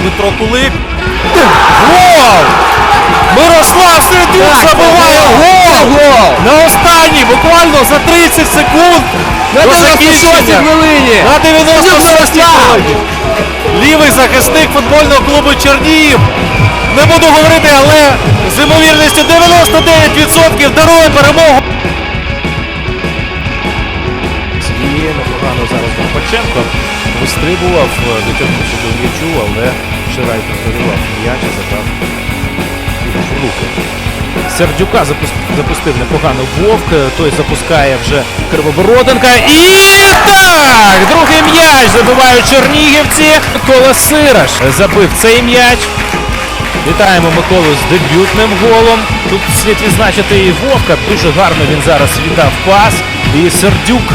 Дмитро Кулик. Гол! Мирослав Сердюк забиває гол! Гол! На останній, буквально за 30 секунд На до 96 закінчення. хвилині! На 96 Мирослав! хвилині. Лівий захисник футбольного клубу Чернігів. Не буду говорити, але з ймовірністю 99% дарує перемогу. І непогано зараз Горбаченко вистрибував, дотягнувся до м'ячу, але Ширай контролював м'яч і забрав руки. Сердюка запустив непогано Вовк, той запускає вже Кривобороденка. І так! Другий м'яч забивають чернігівці. Микола Сираш забив цей м'яч. Вітаємо Миколу з дебютним голом. Тут слід відзначити і Вовка. Дуже гарно він зараз віддав пас. І Сердюк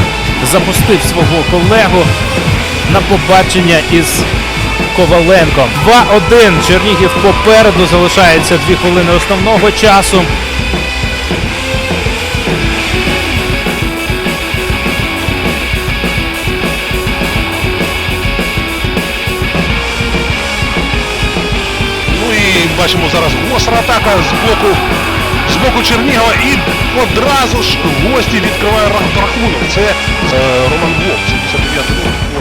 запустив свого колегу на побачення із Коваленком. 2-1. Чернігів попереду залишається 2 хвилини основного часу. Ну і бачимо зараз гостра атака з боку з боку Чернігова і одразу ж гості відкриває ра- рахунок. Це е, Роман Вовк, 79 років.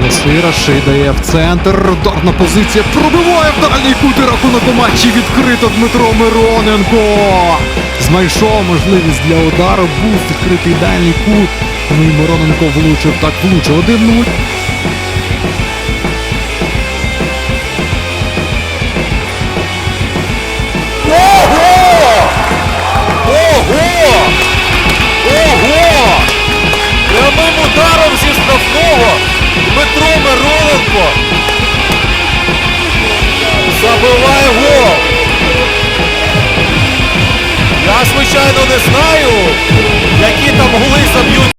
Олесира шидає в центр. Ударна позиція пробиває в дальній кут і рахунок у матчі відкрито Дмитро Мироненко. Знайшов можливість для удару. Був відкритий дальній кут. Ну і Мироненко влучив так влучив. 1-0. Ого! Ого! Ого! Прямим ударом зі штрафного Дмитро Мироненко забиває гол. Я, звичайно, не знаю, які там голи заб'ють